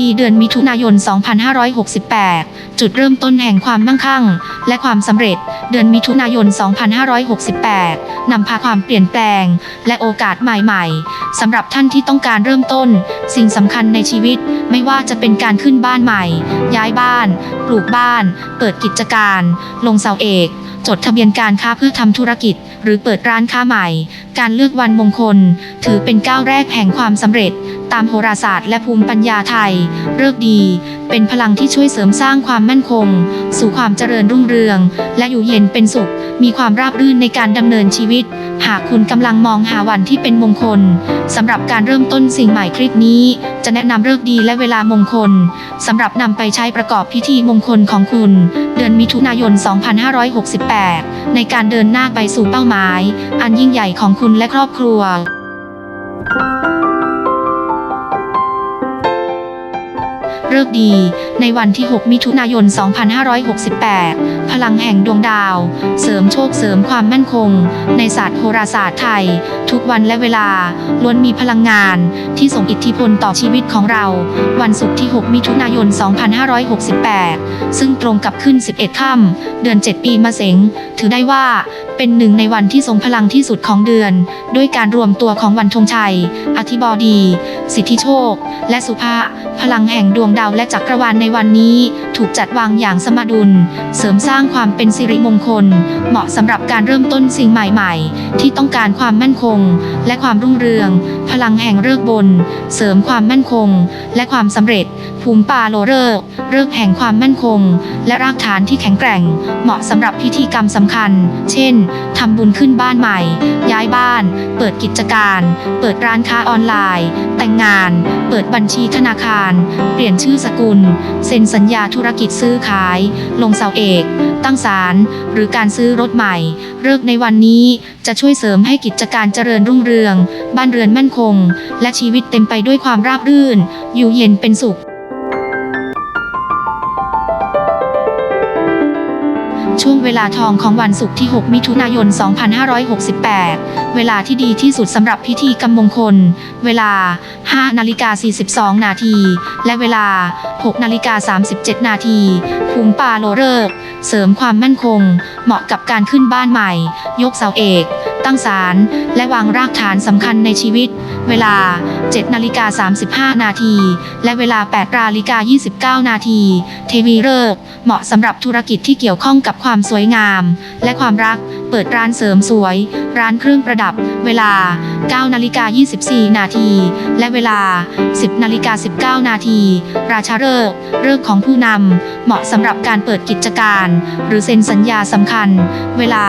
ดีเดือนมิถุนายน 2568 จุดเริ่มต้นแห่งความมั่งคั่ง และความสำเร็จ เดือนมิถุนายน 2568 นำพาความเปลี่ยนแปลง และโอกาสใหม่ๆสำหรับท่านที่ต้องการเริ่มต้น สิ่งสำคัญในชีวิต ไม่ว่าจะเป็นการขึ้นบ้านใหม่ ย้ายบ้าน ปลูกบ้าน เปิดกิจการ ลงเสาเอก จดทะเบียนการค้าเพื่อทำธุรกิจ หรือเปิดร้านค้าใหม่ การเลือกวันมงคล ถือเป็นก้าวแรกแห่งความสำเร็จ ตามโหราศาสตร์และภูมิปัญญาไทยเลิกดี เป็นพลังที่ช่วยเสริมสร้างความมั่นคง สู่ความเจริญรุ่งเรือง และอยู่เย็นเป็นสุข มีความราบรื่นในการดำเนินชีวิต หากคุณกำลังมองหาวันที่เป็นมงคลสำหรับการเริ่มต้นสิ่งใหม่คลิปนี้ จะแนะนำเลิกดีและเวลามงคลสำหรับนำไปใช้ประกอบพิธีมงคลของคุณ เดือนมิถุนายน 2568 ในการเดินหน้าไปสู่เป้าหมาย อันยิ่งใหญ่ของคุณและครอบครัวเลิกษ์ดี ในวันที่ 6 มิถุนายน 2568 พลังแห่งดวงดาว เสริมโชคเสริมความมั่นคง ในศาสตร์โหราศาสตร์ไทย ทุกวันและเวลาล้วนมีพลังงานที่ส่งอิทธิพลต่อชีวิตของเรา วันศุกร์ที่ 6 มิถุนายน 2568 ซึ่งตรงกับขึ้น 11 ค่ำเดือน 7 ปีมะเสงถือได้ว่าเป็นหนึ่งในวันที่ทรงพลังที่สุดของเดือน ด้วยการรวมตัวของวันธงชัย อธิบดี สิทธิโชค และสุภา พลังแห่งดวงดาวและจักรวาลในวันนี้ ถูกจัดวางอย่างสมดุล เสริมสร้างความเป็นสิริมงคล เหมาะสำหรับการเริ่มต้นสิ่งใหม่ๆ ที่ต้องการความมั่นคง และความรุ่งเรือง พลังแห่งเลิกบน เสริมความมั่นคง และความสำเร็จ ภูมิปาโลเลิกเลิกแห่งความมั่นคง และรากฐานที่แข็งแกร่ง เหมาะสำหรับพิธีกรรมสำคัญ เช่นทำบุญขึ้นบ้านใหม่ ย้ายบ้าน เปิดกิจการ เปิดร้านค้าออนไลน์ แต่งงาน เปิดบัญชีธนาคารเปลี่ยนชื่อสกุล เซ็นสัญญาธุรกิจซื้อขาย ลงเสาเอก ตั้งศาลหรือการซื้อรถใหม่เลิกในวันนี้จะช่วยเสริมให้กิจการเจริญรุ่งเรือง บ้านเรือนมั่นคง และชีวิตเต็มไปด้วยความราบรื่น อยู่เย็นเป็นสุข ช่วงเวลาทองของวันศุกร์ที่ 6 มิถุนายน 2568 เวลาที่ดีที่สุดสำหรับพิธีกรรมมงคล เวลา 5 นาฬิกา 42 นาที และเวลา 6 นาฬิกา 37 นาทีภูมิปาโลเริก เสริมความมั่นคง เหมาะกับการขึ้นบ้านใหม่ ยกเสาเอก ตั้งศาลและวางรากฐานสำคัญในชีวิต เวลา 7 นาฬิกา 35 นาที และเวลา 8 นาฬิกา 29 นาที เทวีเลิกเหมาะสำหรับธุรกิจที่เกี่ยวข้องกับความสวยงาม และความรัก เปิดร้านเสริมสวย ร้านเครื่องประดับ เวลา 9 นาฬิกา 24 นาที และเวลา 10 นาฬิกา 19 นาที ราชาฤกษ์ฤกษ์ของผู้นำ เหมาะสำหรับการเปิดกิจการ หรือเซ็นสัญญาสำคัญ เวลา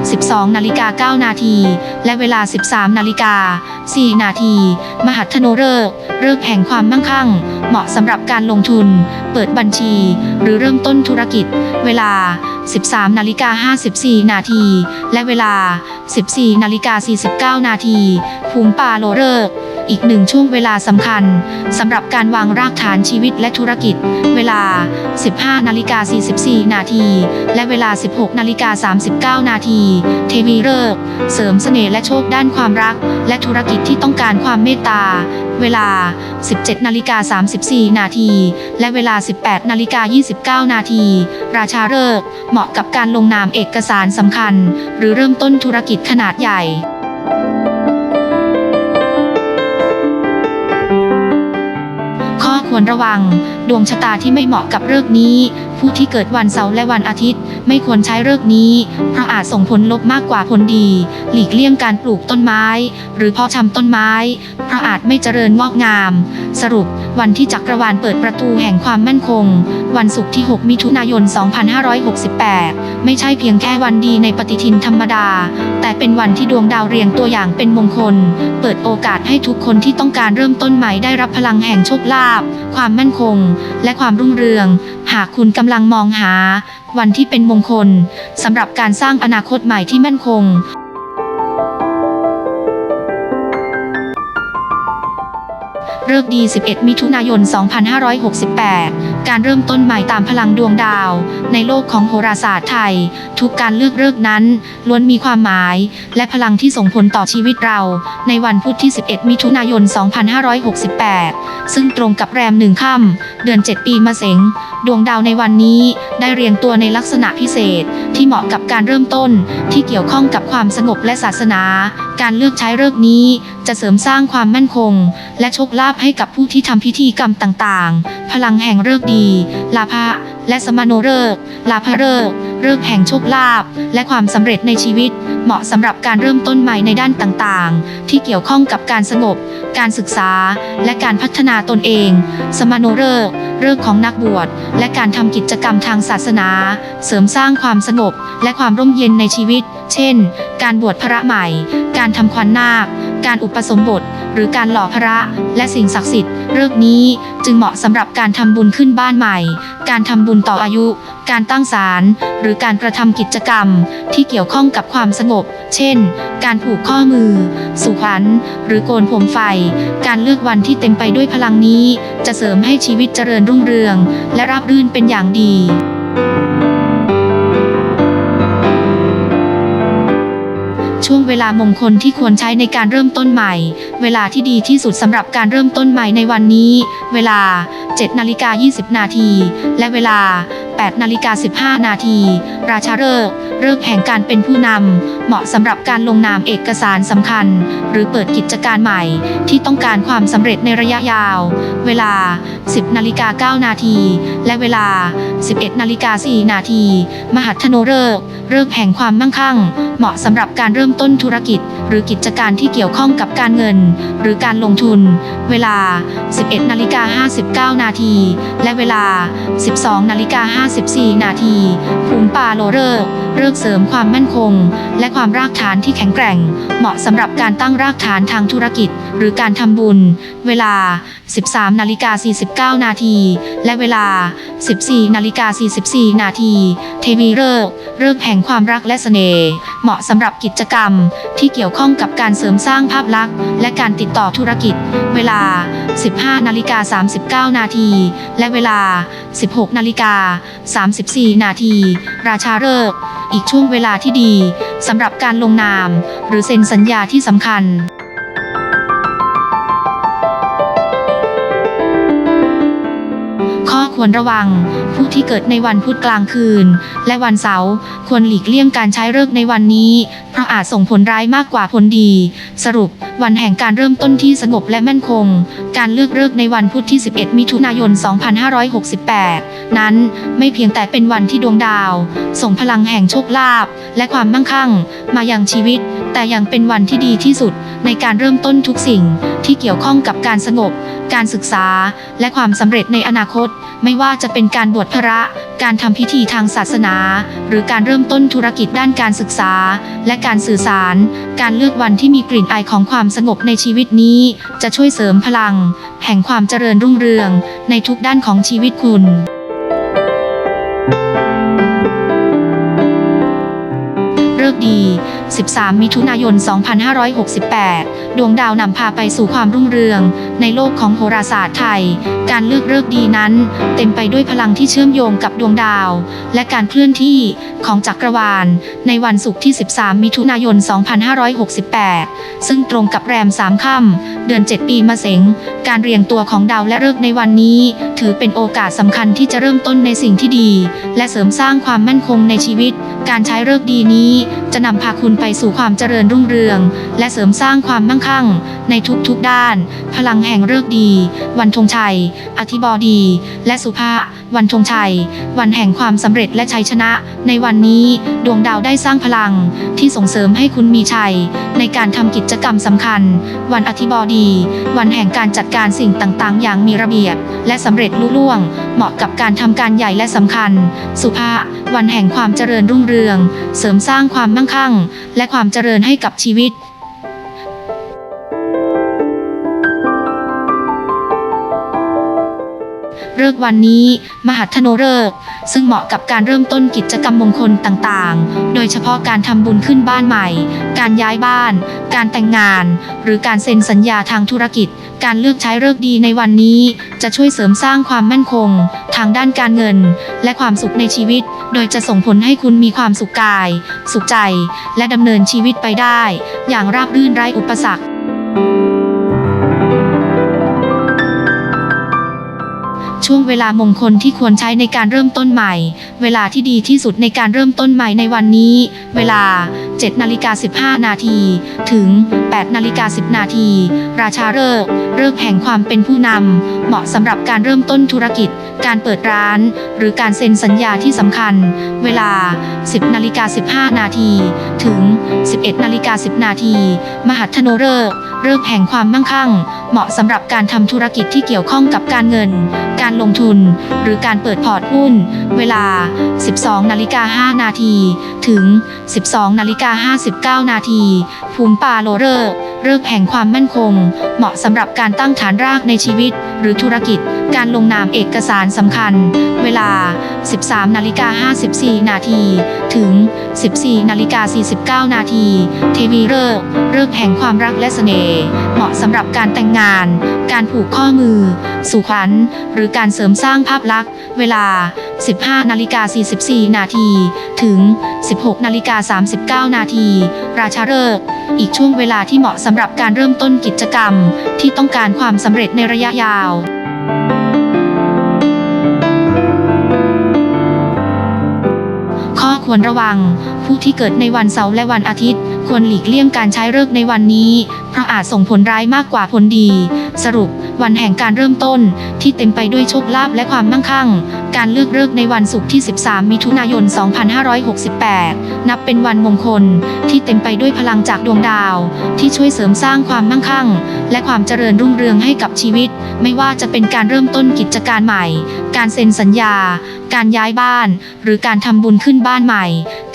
12 นาฬิกา 9 นาที และเวลา 13 นาฬิกา 4 นาที มหัทโนฤกษ์ฤกษ์แห่งความมั่งคั่ง เหมาะสำหรับการลงทุน เปิดบัญชี หรือเริ่มต้นธุรกิจ เวลา 13 นาฬิกา 54 นาที และเวลา 14 นาฬิกา 40 9 นาที ภูมิปาโลเลิกอีกหนึ่งช่วงเวลาสำคัญสำหรับการวางรากฐานชีวิตและธุรกิจ เวลา 15 นาฬิกา 44 นาที และเวลา 16 นาฬิกา 39 นาที เทวีเลิกเสริมเสน่ห์และโชคด้านความรัก และธุรกิจที่ต้องการความเมตตา เวลา 17 นาฬิกา 34 นาที และเวลา 18 นาฬิกา 29 นาที ราชาฤกษ์เหมาะกับการลงนามเอกสารสำคัญ หรือเริ่มต้นธุรกิจขนาดใหญ่ ควรระวัง ดวงชะตาที่ไม่เหมาะกับเลิกนี้ ผู้ที่เกิดวันเสาร์และวันอาทิตย์ ไม่ควรใช้เลิกนี้ เพราะอาจส่งผลลบมากกว่าผลดี หลีกเลี่ยงการปลูกต้นไม้ หรือเพาะชำต้นไม้ เพราะอาจไม่เจริญงอกงาม สรุป วันที่จักรวาลเปิดประตูแห่งความมั่นคง วันศุกร์ที่ 6 มิถุนายน 2568 ไม่ใช่เพียงแค่วันดีในปฏิทินธรรมดา แต่เป็นวันที่ดวงดาวเรียงตัวอย่างเป็นมงคล เปิดโอกาสให้ทุกคนที่ต้องการเริ่มต้นใหม่ได้รับพลังแห่งโชคลาภความมั่นคงและความรุ่งเรือง หากคุณกำลังมองหา วันที่เป็นมงคลสำหรับการสร้างอนาคตใหม่ที่มั่นคง เลิกดี 11 มิถุนายน 2568 การเริ่มต้นใหม่ตามพลังดวงดาว ในโลกของโหราศาสตร์ไทย ทุกการเลือกเลิกนั้น ล้วนมีความหมาย และพลังที่ส่งผลต่อชีวิตเรา ในวันพุธที่ 11 มิถุนายน 2568 ซึ่งตรงกับแรมหนึ่งค่ำเดือน 7 ปีมะเสงดวงดาวในวันนี้ได้เรียงตัวในลักษณะพิเศษที่เหมาะกับการเริ่มต้นที่เกี่ยวข้องกับความสงบและศาสนา การเลือกใช้เลิกนี้ จะเสริมสร้างความมั่นคง และโชคลาภให้กับผู้ที่ทำพิธีกรรมต่างๆ พลังแห่งเลิกดี ลาภะ และสมโนเลิกลาภเลิกเลิกแห่งโชคลาภและความสำเร็จในชีวิต เหมาะสำหรับการเริ่มต้นใหม่ในด้านต่างๆ ที่เกี่ยวข้องกับการสงบ การศึกษา และการพัฒนาตนเอง สมโนเลิกเลิกของนักบวช และการทำกิจกรรมทางศาสนา เสริมสร้างความสงบ และความร่มเย็นในชีวิต เช่น การบวชพระใหม่ การทำขวัญนาค การอุปสมบท หรือการหล่อพระ และสิ่งศักดิ์สิทธิ์เลิกษ์นี้จึงเหมาะสำหรับการทำบุญขึ้นบ้านใหม่ การทำบุญต่ออายุ การตั้งศาล หรือการกระทำกิจกรรม ที่เกี่ยวข้องกับความสงบ เช่น การผูกข้อมือ สุขัน หรือโกนผมไฟ การเลือกวันที่เต็มไปด้วยพลังนี้ จะเสริมให้ชีวิตเจริญรุ่งเรือง และราบรื่นเป็นอย่างดี ช่วงเวลามงคลที่ควรใช้ในการเริ่มต้นใหม่ เวลาที่ดีที่สุดสำหรับการเริ่มต้นใหม่ในวันนี้ เวลา7นาฬิกา20 นาที และเวลา 8นาฬิกา15 นาที ราชาฤกษ์เลิกแห่งการเป็นผู้นำ เหมาะสำหรับการลงนามเอกสารสำคัญ หรือเปิดกิจการใหม่ ที่ต้องการความสำเร็จในระยะยาว เวลา 10นาฬิกา9นาที และเวลา 11นาฬิกา4นาที มหัทโนฤกษ์เลิกแห่งความมั่งคั่ง เหมาะสำหรับการเริ่มต้นธุรกิจ หรือกิจการที่เกี่ยวข้องกับการเงิน หรือการลงทุน เวลา 11นาฬิกา59นาที และเวลา 12นาฬิกา54 นาทีภูมิปาโลเลิกษ์เลิกษ์เสริมความมั่นคง และความรากฐานที่แข็งแกร่ง เหมาะสำหรับการตั้งรากฐานทางธุรกิจ หรือการทำบุญ เวลา 13 นาฬิกา 49 นาที และเวลา 14 นาฬิกา 44 นาทีเทวีเลิกเลิกแห่งความรักและเสน่ห์เหมาะสำหรับกิจกรรมที่เกี่ยวข้องกับการเสริมสร้างภาพลักษณ์ และการติดต่อธุรกิจ เวลา 15 นาฬิกา 39 นาที และเวลา 16 นาฬิกา 34 นาที ราชาฤกษ์อีกช่วงเวลาที่ดีสำหรับการลงนาม หรือเซ็นสัญญาที่สำคัญ ควรระวัง ผู้ที่เกิดในวันพุธกลางคืน และวันเสาร์ควรหลีกเลี่ยงการใช้เลิกในวันนี้ เพราะอาจส่งผลร้ายมากกว่าผลดี สรุป วันแห่งการเริ่มต้นที่สงบและมั่นคง การเลือกเลิกในวันพุธที่ 11 มิถุนายน 2568 นั้นไม่เพียงแต่เป็นวันที่ดวงดาว ส่งพลังแห่งโชคลาภและความมั่งคั่ง มายังชีวิต แต่ยังเป็นวันที่ดีที่สุด ในการเริ่มต้นทุกสิ่งที่เกี่ยวข้องกับการสงบ การศึกษา และความสำเร็จในอนาคต ไม่ว่าจะเป็นการบวชพระ การทำพิธีทางศาสนา หรือการเริ่มต้นธุรกิจด้านการศึกษา และการสื่อสาร การเลือกวันที่มีกลิ่นอายของความสงบในชีวิตนี้ จะช่วยเสริมพลัง แห่งความเจริญรุ่งเรือง ในทุกด้านของชีวิตคุณเลิกดี 13 มิถุนายน 2568 ดวงดาวนำพาไปสู่ความรุ่งเรือง ในโลกของโหราศาสตร์ไทย การเลือกเลิกดีนั้น เต็มไปด้วยพลังที่เชื่อมโยงกับดวงดาว และการเคลื่อนที่ของจักรวาล ในวันศุกร์ที่ 13 มิถุนายน 2568 ซึ่งตรงกับแรม 3 ค่ำเดือน 7 ปีมะเสงการเรียงตัวของดาวและเลิกในวันนี้ ถือเป็นโอกาสสำคัญที่จะเริ่มต้นในสิ่งที่ดี และเสริมสร้างความมั่นคงในชีวิต การใช้เลิกดีนี้จะนำพาคุณไปสู่ความเจริญรุ่งเรือง และเสริมสร้างความมั่งคั่ง ในทุกๆด้าน พลังแห่งเลิกดี วันธงชัย อธิบดี และสุภาวันธงชัย วันแห่งความสำเร็จและชัยชนะ ในวันนี้ดวงดาวได้สร้างพลัง ที่ส่งเสริมให้คุณมีชัย ในการทำกิจกรรมสำคัญ วันอธิบดี วันแห่งการจัดการสิ่งต่างๆ อย่างมีระเบียบ และสำเร็จลุล่วง เหมาะกับการทำการใหญ่และสำคัญ สุภาวันแห่งความเจริญรุ่งเรือง เสริมสร้างความมั่งคั่ง และความเจริญให้กับชีวิต เลิกษ์วันนี้ มหัทโนฤกษ์ซึ่งเหมาะกับการเริ่มต้นกิจกรรมมงคลต่างๆ โดยเฉพาะการทำบุญขึ้นบ้านใหม่ การย้ายบ้าน การแต่งงาน หรือการเซ็นสัญญาทางธุรกิจ การเลือกใช้เลิกษ์ดีในวันนี้ จะช่วยเสริมสร้างความมั่นคง ทางด้านการเงิน และความสุขในชีวิต โดยจะส่งผลให้คุณมีความสุขกาย สุขใจ และดำเนินชีวิตไปได้ อย่างราบรื่นไร้อุปสรรค ช่วงเวลามงคลที่ควรใช้ในการเริ่มต้นใหม่ เวลาที่ดีที่สุดในการเริ่มต้นใหม่ในวันนี้ เวลา7นาฬิกา15 นาทีถึง8นาฬิกา10 นาที ราชาฤกษ์ฤกษ์แห่งความเป็นผู้นำ เหมาะสำหรับการเริ่มต้นธุรกิจ การเปิดร้าน หรือการเซ็นสัญญาที่สำคัญ เวลา 10นาฬิกา15 นาทีถึง 11นาฬิกา10 นาที มหัทธโนฤกษ์ฤกษ์แห่งความมั่งคั่ง เหมาะสำหรับการทำธุรกิจที่เกี่ยวข้องกับการเงิน การลงทุน หรือการเปิดพอร์ตหุ้น เวลา 12นาฬิกา5นาทีถึง 12นาฬิกา59นาทีภูมิปาโลเริกษ์เริกแห่งความมั่นคง เหมาะสำหรับการตั้งฐานรากในชีวิต หรือธุรกิจ การลงนามเอกสารสำคัญ เวลา 13นาฬิกา54นาทีถึง 14นาฬิกา49นาทีเทวีเริกเริกแห่งความรักและเสน่ห์ เหมาะสำหรับการแต่งงาน การผูกข้อมือ สู่ขวัญ หรือการเสริมสร้างภาพลักษณ์ เวลา 15 นาฬิกา 44 นาที ถึง 16 นาฬิกา 39 นาที ราชาฤกษ์อีกช่วงเวลาที่เหมาะสำหรับการเริ่มต้นกิจกรรม ที่ต้องการความสำเร็จในระยะยาวข้อควรระวัง ผู้ที่เกิดในวันเสาร์และวันอาทิตย์ ควรหลีกเลี่ยงการใช้เลิกในวันนี้ เพราะอาจส่งผลร้ายมากกว่าผลดี สรุป วันแห่งการเริ่มต้น ที่เต็มไปด้วยโชคลาภและความมั่งคั่ง การเลือกเลิกในวันศุกร์ที่ 13 มิถุนายน 2568 นับเป็นวันมงคล ที่เต็มไปด้วยพลังจากดวงดาว ที่ช่วยเสริมสร้างความมั่งคั่ง และความเจริญรุ่งเรืองให้กับชีวิต ไม่ว่าจะเป็นการเริ่มต้นกิจการใหม่ การเซ็นสัญญา การย้ายบ้าน หรือการทำบุญขึ้นบ้านใหม่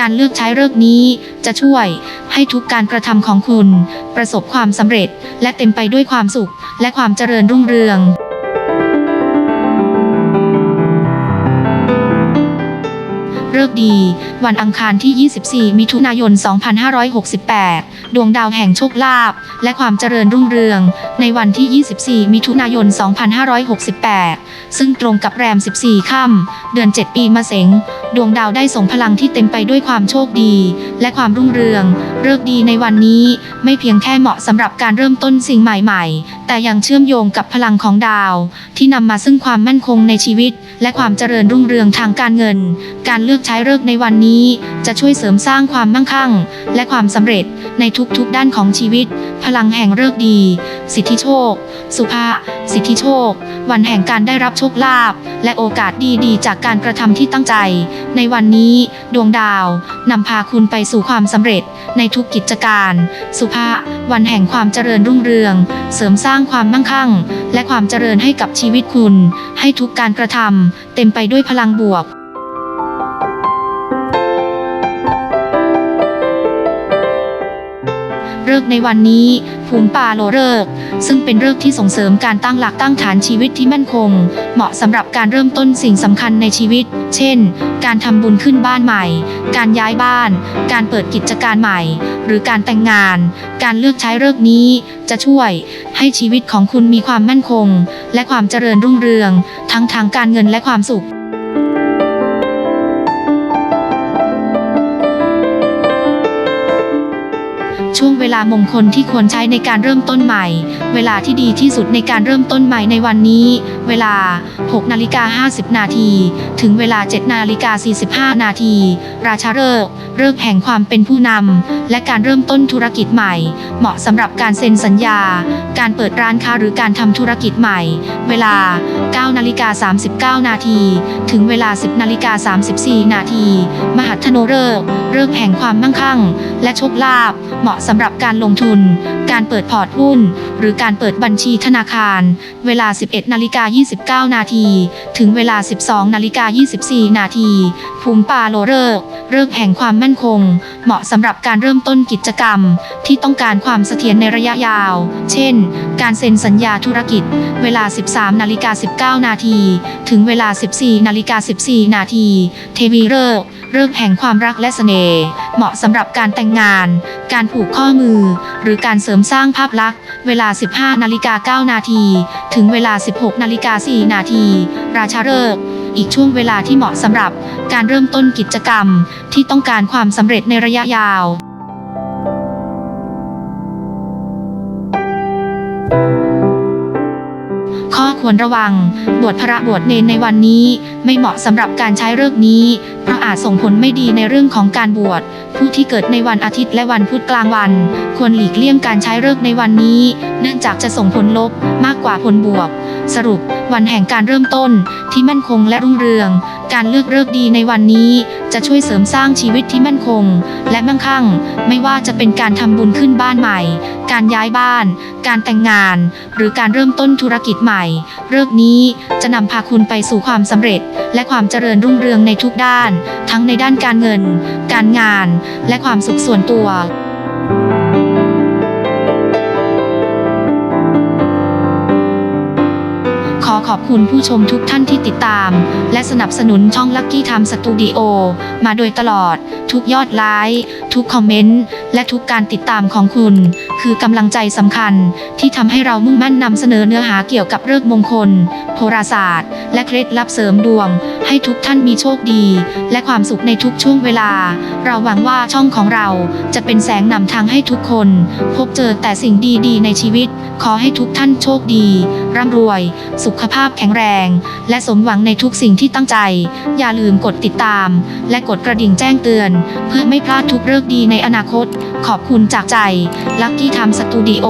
การเลือกใช้เลิกนี้ จะช่วยให้ทุกการกระทำของคุณ ประสบความสำเร็จ และเต็มไปด้วยความสุข และความเจริญรุ่งเรือง เลิกษ์ดี วันอังคารที่ 24 มิถุนายน 2568 ดวงดาวแห่งโชคลาภและความเจริญรุ่งเรือง ในวันที่ 24 มิถุนายน 2568 ซึ่งตรงกับแรม 14 ค่ำเดือน 7 ปีมะเสงดวงดาวได้ส่งพลังที่เต็มไปด้วยความโชคดี และความรุ่งเรืองเลิกษ์ดีในวันนี้ไม่เพียงแค่เหมาะสำหรับการเริ่มต้นสิ่งใหม่ ๆ แต่ยังเชื่อมโยงกับพลังของดาว ที่นำมาซึ่งความมั่นคงในชีวิต และความเจริญรุ่งเรืองทางการเงิน การเลือกใช้เลิกในวันนี้จะช่วยเสริมสร้างความมั่งคั่ง และความสำเร็จในทุกๆด้านของชีวิต พลังแห่งเลิกดี สิทธิโชค สุภาสิทธิโชค วันแห่งการได้รับโชคลาภและโอกาสดีๆ จากการกระทำที่ตั้งใจ ในวันนี้ดวงดาวนำพาคุณไปสู่ความสำเร็จในทุกกิจการ สุภาวันแห่งความเจริญรุ่งเรือง เสริมสร้างความมั่งคั่ง และความเจริญให้กับชีวิตคุณ ให้ทุกการกระทำเต็มไปด้วยพลังบวก เลิกในวันนี้ ภูมิปาโลเลิก ซึ่งเป็นเลิกที่ส่งเสริมการตั้งหลักตั้งฐานชีวิตที่มั่นคง เหมาะสำหรับการเริ่มต้นสิ่งสำคัญในชีวิต เช่น การทำบุญขึ้นบ้านใหม่ การย้ายบ้าน การเปิดกิจการใหม่ หรือการแต่งงาน การเลือกใช้เลิกนี้ จะช่วย ให้ชีวิตของคุณมีความมั่นคง และความเจริญรุ่งเรือง ทั้งทางการเงินและความสุข ช่วงเวลามงคลที่ควรใช้ในการเริ่มต้นใหม่ เวลาที่ดีที่สุดในการเริ่มต้นใหม่ในวันนี้ เวลา 6 นาฬิกา 50 นาที ถึงเวลา 7 นาฬิกา 45 นาที ราชาฤกษ์เลิกแห่งความเป็นผู้นำ และการเริ่มต้นธุรกิจใหม่ เหมาะสำหรับการเซ็นสัญญา การเปิดร้านค้าหรือการทำธุรกิจใหม่ เวลา 9 นาฬิกา 39 นาที ถึงเวลา 10 นาฬิกา 34 นาที มหัทธโนฤกษ์เลิกแห่งความมั่งคั่ง และโชคลาภ เหมาะสำหรับการลงทุน การเปิดพอร์ตหุ้น หรือการเปิดบัญชีธนาคาร เวลา 11นาฬิกา29 นาที ถึงเวลา 12นาฬิกา24 นาที ภูมิปาโลเลิกษ์เลิกแห่งความมั่นคง เหมาะสำหรับการเริ่มต้นกิจกรรม ที่ต้องการความเสถียรในระยะยาว เช่น การเซ็นสัญญาธุรกิจ เวลา 13นาฬิกา19 นาที ถึงเวลา 14นาฬิกา14 นาที เทวีเลิกษ์ เรื่องแห่งความรักและเสน่ห์ เหมาะสำหรับการแต่งงาน การผูกข้อมือ หรือการเสริมสร้างภาพลักษณ์ เวลา 15 นาฬิกา 9 นาที ถึงเวลา 16 นาฬิกา 4 นาที ราชาฤกษ์อีกช่วงเวลาที่เหมาะสำหรับการเริ่มต้นกิจกรรม ที่ต้องการความสำเร็จในระยะยาว ข้อควรระวัง บวชพระบวชเนนในวันนี้ ไม่เหมาะสำหรับการใช้เลิกนี้ เพราะอาจส่งผลไม่ดีในเรื่องของการบวช ผู้ที่เกิดในวันอาทิตย์และวันพุธกลางวัน ควรหลีกเลี่ยงการใช้เลิกในวันนี้ เนื่องจากจะส่งผลลบมากกว่าผลบวก สรุป วันแห่งการเริ่มต้นที่มั่นคงและรุ่งเรือง การเลือกเลิกดีในวันนี้จะช่วยเสริมสร้างชีวิตที่มั่นคง และมั่งคั่ง ไม่ว่าจะเป็นการทำบุญขึ้นบ้านใหม่ การย้ายบ้าน การแต่งงาน หรือการเริ่มต้นธุรกิจใหม่เลิกนี้จะนำพาคุณไปสู่ความสำเร็จ และความเจริญรุ่งเรืองในทุกด้าน ทั้งในด้านการเงิน การงาน และความสุขส่วนตัว ขอขอบคุณผู้ชมทุกท่านที่ติดตาม และสนับสนุนช่อง Lucky Time Studio มาโดยตลอด ทุกยอดไลค์ทุกคอมเมนต์ และทุกการติดตามของคุณ คือกำลังใจสำคัญ ที่ทำให้เรามุ่งมั่นนำเสนอเนื้อหาเกี่ยวกับเรื่องมงคล โหราศาสตร์ และเคล็ดลับเสริมดวง ให้ทุกท่านมีโชคดี และความสุขในทุกช่วงเวลา เราหวังว่าช่องของเราจะเป็นแสงนำทางให้ทุกคน พบเจอแต่สิ่งดีๆ ในชีวิต ขอให้ทุกท่านโชคดี ร่ำรวย สุขภาพแข็งแรง และสมหวังในทุกสิ่งที่ตั้งใจ อย่าลืมกดติดตาม และกดกระดิ่งแจ้งเตือน เพื่อไม่พลาดทุกเรื่องดีในอนาคต ขอบคุณจากใจ Lucky Time Studio